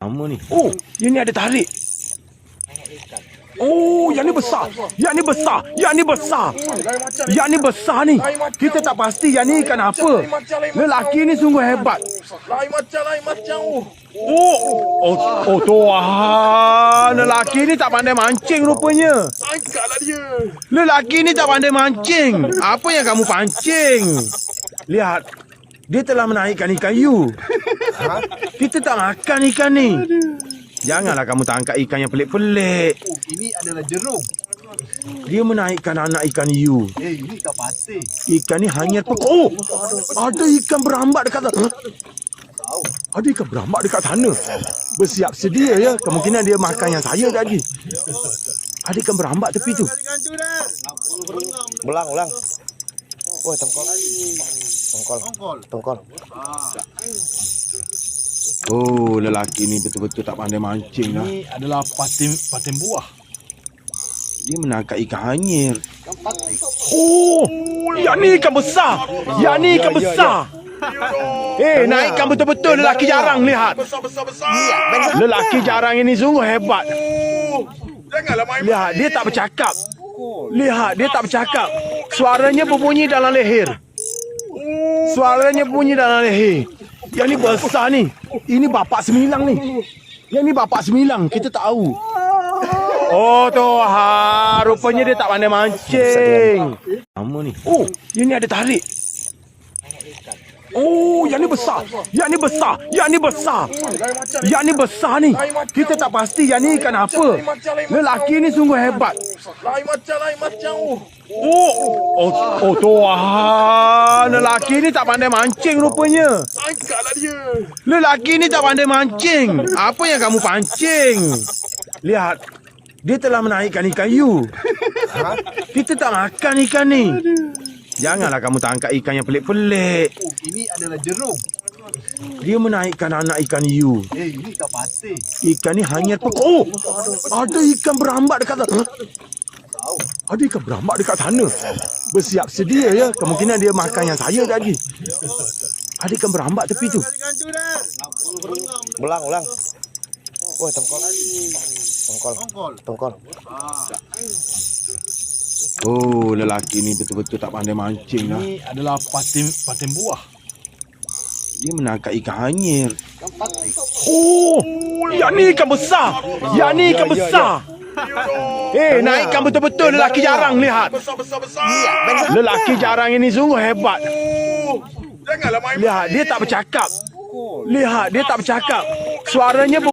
Lama ni. Oh, yang ni ada tarik. Oh, yang ni besar. Yang ni besar. Yang ni besar. Yang ni besar ni. Kita tak pasti yang ni ikan apa. Lelaki ni sungguh hebat. Lain macam, lain macam. Oh. Oh, oh, oh Tuhan. Lelaki ni tak pandai mancing rupanya. Angkatlah dia. Lelaki ni tak pandai mancing. Apa yang kamu pancing? Lihat. Dia telah menaikkan ikan you. Ha? Kita tak makan ikan ni. Janganlah kamu tangkap ikan yang pelik-pelik. Oh, ini adalah jerung. Dia menaikkan anak ikan you. Eh, ini ikan patin. Ikan ni hanyut pun. Oh! Ada ikan berambat dekat sana. Huh? Ada ikan berambat dekat sana. Bersiap sedia ya. Kemungkinan dia makan yang saya tadi. Ada ikan berambat tepi tu. Ulang, ulang. Woi, tongkol. Tongkol. Tongkol. Tongkol. Oh, lelaki ni betul-betul tak pandai mancing lah. Ini adalah patin patin buah. Dia menangkap ikan hanyir. Oh, yang ni ikan besar. Yang ni ikan besar. Eh, naikkan betul-betul lelaki jarang lihat. Besar, besar, besar. Lelaki jarang ini sungguh hebat. Oh. Janganlah main Lihat, dia tak bercakap. Lihat, dia tak bercakap. Suaranya berbunyi dalam leher. Suaranya bunyi dalam leher. Yang ni besar ni. Ini bapak semilang ni. Yang ni bapak semilang, kita tahu. Oh Tuhan, rupanya dia tak pandai mancing. Lama ni. Oh, yang ni ada tarik. Oh, yang ni besar. Yang ni besar. Yang ni besar. Yang ni besar ni. Kita tak pasti yang ni ikan apa. Lelaki ni sungguh hebat. Lain macam, lain macam. Oh. Oh, oh, Tuhan. Lelaki ni tak pandai mancing rupanya. Angkatlah dia. Lelaki ni tak pandai mancing. Apa yang kamu pancing? Lihat. Dia telah menaikkan ikan you. Ha? Kita tak makan ikan ni. Janganlah kamu tangkap ikan yang pelik-pelik. Oh, ini adalah jerung. Dia menaikkan anak ikan you. Eh, ini ikan patin. Ikan ni hanyut pun. Oh, ada ikan berambat dekat sana. Huh? Ada ikan berambat dekat sana. Bersiap sedia ya. Kemungkinan dia makan yang saya tadi. Ada ikan berambat tepi tu. Ulang, ulang. Woi, tongkol. Tongkol. Tongkol. Tongkol. Oh, lelaki ni betul-betul tak pandai mancing lah. Ini adalah patin patin buah. Dia menangkap ikan hanyir. Oh, yang ni ikan besar. Yang ni ikan besar. Eh, naikkan betul-betul lelaki jarang lihat. Lelaki jarang ini sungguh hebat. Oh. Janganlah main Lihat, dia tak bercakap. Lihat, dia tak bercakap. Suaranya